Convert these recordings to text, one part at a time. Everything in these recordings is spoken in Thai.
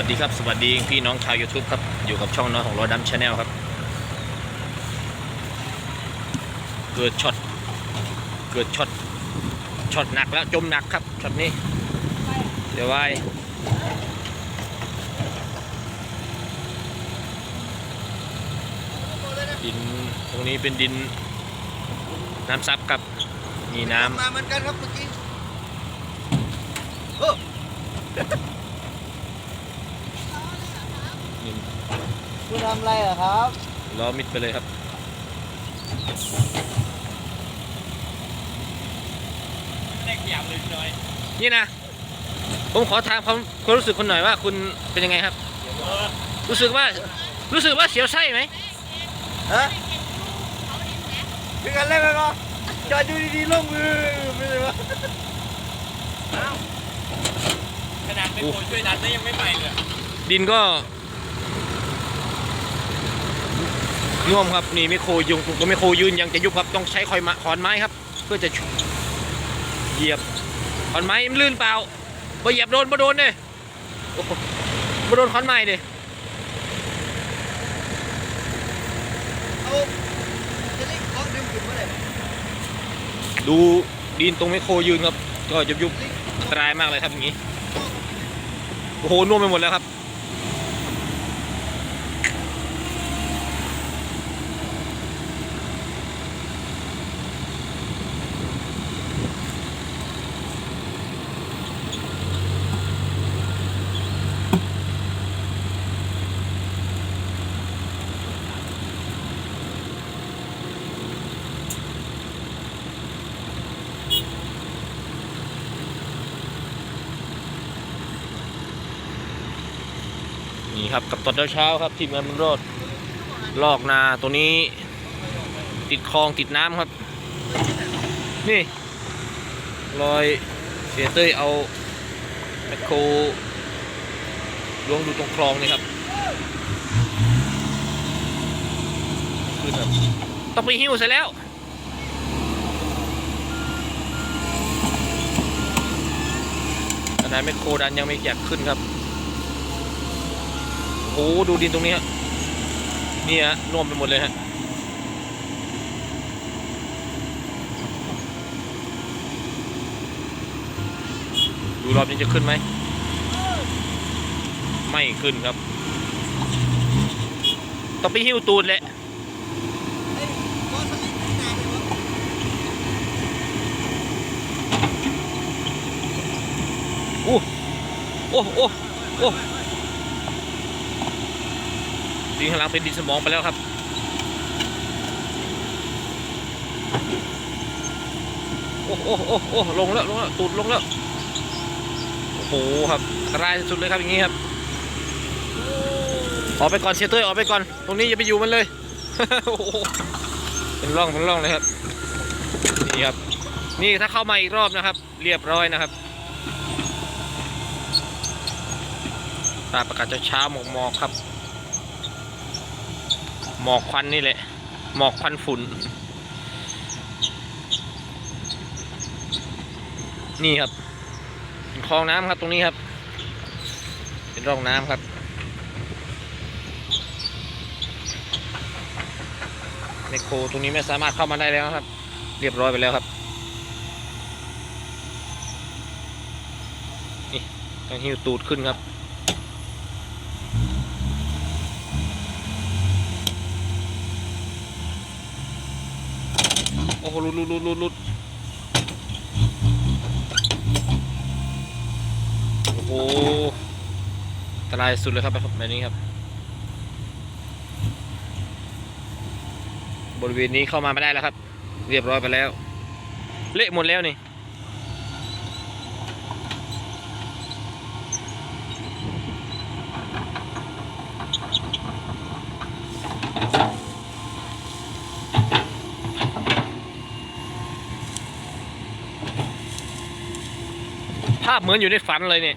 วัสดีครับ สวัสดีพี่น้องชาว YouTube ครับ อยู่กับช่องน้อยของรอดัมชาแนลครับ เกิดช็อต เกิดช็อต ช็อตหนักแล้วจมหนักครับ ช็อตนี้ เดี๋ยวไว้ดินตรงนี้เป็นดินน้ำซับครับ มีน้ำมาเหมือนกันครับเมื่อกี้โอ้ นี่ คุณทำอะไรเหรอครับ ล้อมิดไปเลยครับ ได้ขยับเลยพี่น้อยนี่นะ ผมขอถามความความรู้สึกคุณหน่อยว่าคุณเป็นยังไงครับ เออรู้สึกว่า รู้สึกว่าเสียวไส้ไหมฮะคือกันเล่นไปก่อนจอดดูดีๆลงมือไม่เลยวะขนาดไม่โวยช่วยดันแล้วยังไม่ไปเลยดินก็ น่วมครับนี่ไมโครยุงตัวไมโครยืนยังจะยุบครับต้องใช้คอยมาขอนไม้ครับ เพื่อจะเหยียบขอนไม้มันลื่นเปล่าพอเหยียบโดนพอโดนเลยโอ้โหพอโดนขอนไม้เลยเอาจะเล่นของดึงขึ้นมาเลยดูดินตรงไมโครยืนครับก็จะยุบอันตรายมากเลยครับอย่างนี้โอ้โหน่วมไปหมดแล้วครับ นี่ครับกับตอนเช้าๆครับทีมงานบุญรอดลอกนาตัวนี้ ติดคลองติดน้ำครับ นี่รอยเสียเต้ยเอาแมคโครล้วงดูตรงคลองนี่ครับขึ้นครับต้องไปหิ้วเสร็จแล้วขนาดแมคโครดันยังไม่อยากขึ้นครับ อ้ดูดินตรงนี้ฮะนี่ฮะน่วมไปหมดเลยฮะดูรอบนี้จะขึ้นไหม ไม่ขึ้นครับ ต้องไปหิ้วตูดแหละเลยวะโอ้โอ้โอ้โอ้ ดินข้างหลังเป็นดินสมองไปแล้วครับโอ้โอ้โอ้โอ้ลงแล้วลงแล้วตูดลงแล้วโอ้โหครับอันตรายสุดเลยครับอย่างนี้ครับออกไปก่อนเชียร์เต้ยออกไปก่อน ตรงนี้อย่าไปอยู่มันเลยเป็นร่องเป็นร่องเลยครับนี่ครับ นี่ถ้าเข้ามาอีกรอบนะครับ เรียบร้อยนะครับตาประกาศเช้าหมอกหมอกๆครับ หมอกควันนี่แหละ หมอกควันฝุ่น นี่ครับเป็นคลองน้ำครับตรงนี้ครับ เป็นร่องน้ำครับไมโคตรงนี้ไม่สามารถเข้ามาได้แล้วครับ เรียบร้อยไปแล้วครับ นี่ต้องหิ้วตูดขึ้นครับ โอ้โหลุดลุดลุดลุดลุดโอ้โหอันตรายสุดเลยครับแบบนี้ครับ บริเวณนี้เข้ามาไม่ได้แล้วครับ เรียบร้อยไปแล้ว เละหมดแล้วนี่าพเหมือนอยู่ในฝันเลยเนี่ย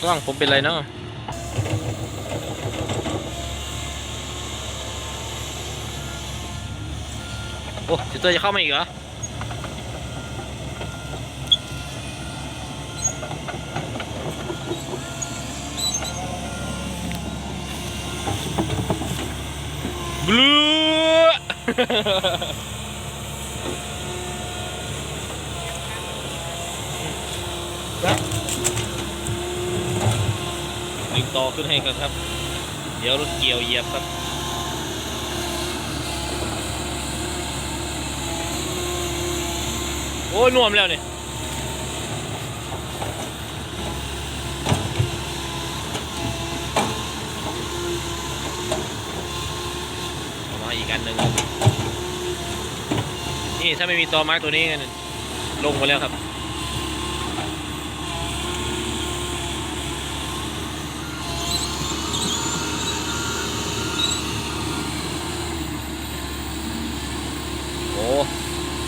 กล้องผมเป็นไรเนาะโอ้จิตเตอร์จะเข้ามาอีกเหรอบลู ดึงต่อขึ้นให้กันครับ เดี๋ยวรถเกี่ยวเหยียบครับโอ้ยน่วมแล้วเนี่ยมาอีกอันหนึ่งครับนี่ถ้าไม่มีตอมาตัวนี้กันลงมาแล้วครับ โอ้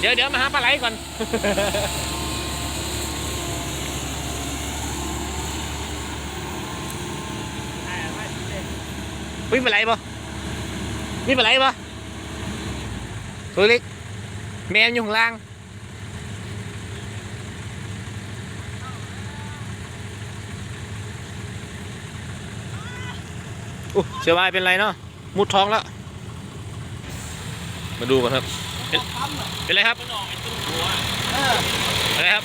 เดี๋ยวเดี๋ยวมาหาปลาไหลก่อนมีปลาไหลปะมีปลาไหลปะตัวเล็กแมวอยู่ข้างล่างอู้เสียวายเป็นไรเนาะมุดท้องแล้ว มาดูกันครับ เป็นเป็นไรครับมันออกไอ้ตุ้มหัวเอออะไรครับ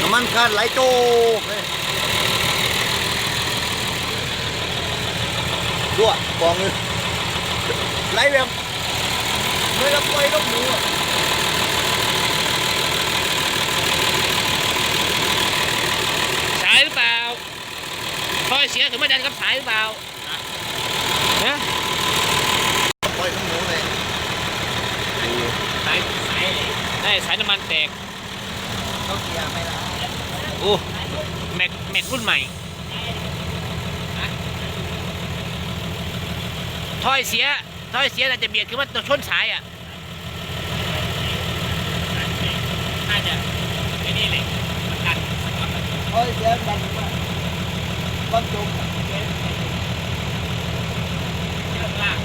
น้ำมันคาดไหลโจกเลยด้วยกองเลยไหลแบบไม่รับไฟรับหมูอะสายหรือเปล่าท่อเสียถึงมาดันกับสายหรือเปล่าฮะปล่ อยทั้งหมูเลยสายสายได้สายน้ำมันแตกเขาเกียร์ไม่ละโอ้แม็กแม็กรุ่นใหม่ท่อยเสียท่อยเสียแต่จะเบียดคือว่าตัวชนสายอะน่าจะไอ้นี่เลยมันดันมันดันเฮ้ยเสียดันมาก้อนจุกเยอะมาก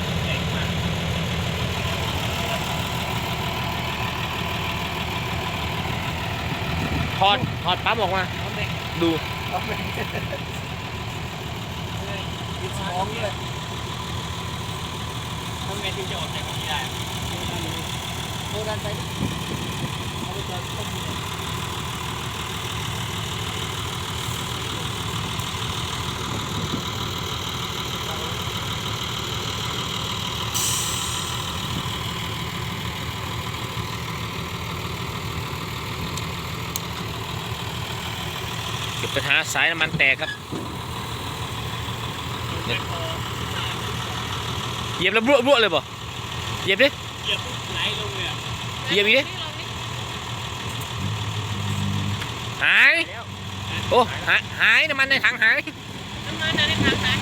ถอดถอดปั๊มออกมา ดูเอาไปกินสมองเลยทำไงถึงจะออกจากตรงนี้ได้โบราณไปดิเอาไปจอดต้นนี้ ปัญหาสายน้ำมันแตกครับไม่พอเหยียบแล้วบลั่วบลั่วเลยป่ะเหยียบดิเหยียบปุ๊บไหลลงเลยอะเหยียบอีกดิหายโอ้หายหายน้ำมันในถังหายน้ำมันในถังนะ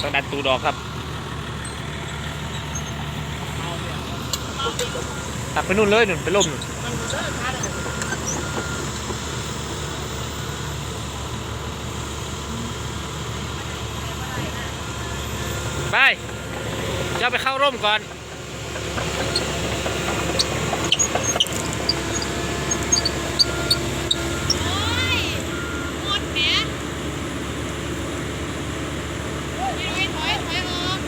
ต้องดันตูดออกครับ ตักไปนู่นเลยนู่นไปล่มนู่นไปเจ้าไปเข้าร่มก่อน โอ้ยหมดแหมยืนถอยถอยออก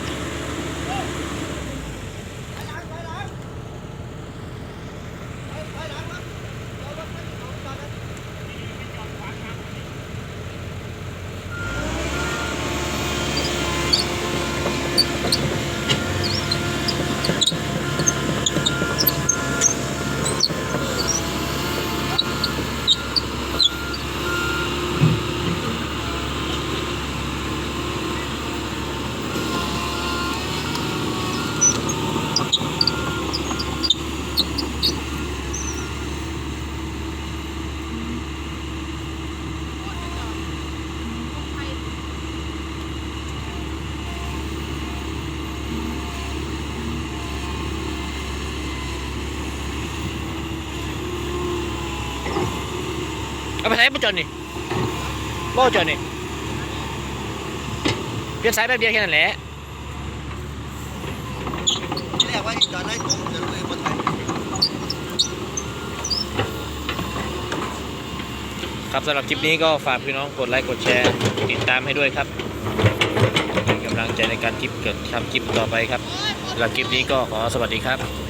เอาไปใส่ปจนนี่บ่จนนี่เปลี่ยนสายแป๊บเดียวแค่นั้นแหละที่แรกว่าจอดไล่ตรงจะเลยบนไทยครับสำหรับคลิปนี้ก็ฝากพี่น้องกดไลค์กดแชร์ติดตามให้ด้วยครับเป็นกำลังใจในการคลิปเกิดทำคลิปต่อไปครับหมดสำหรับคลิปนี้ก็ขอสวัสดีครับ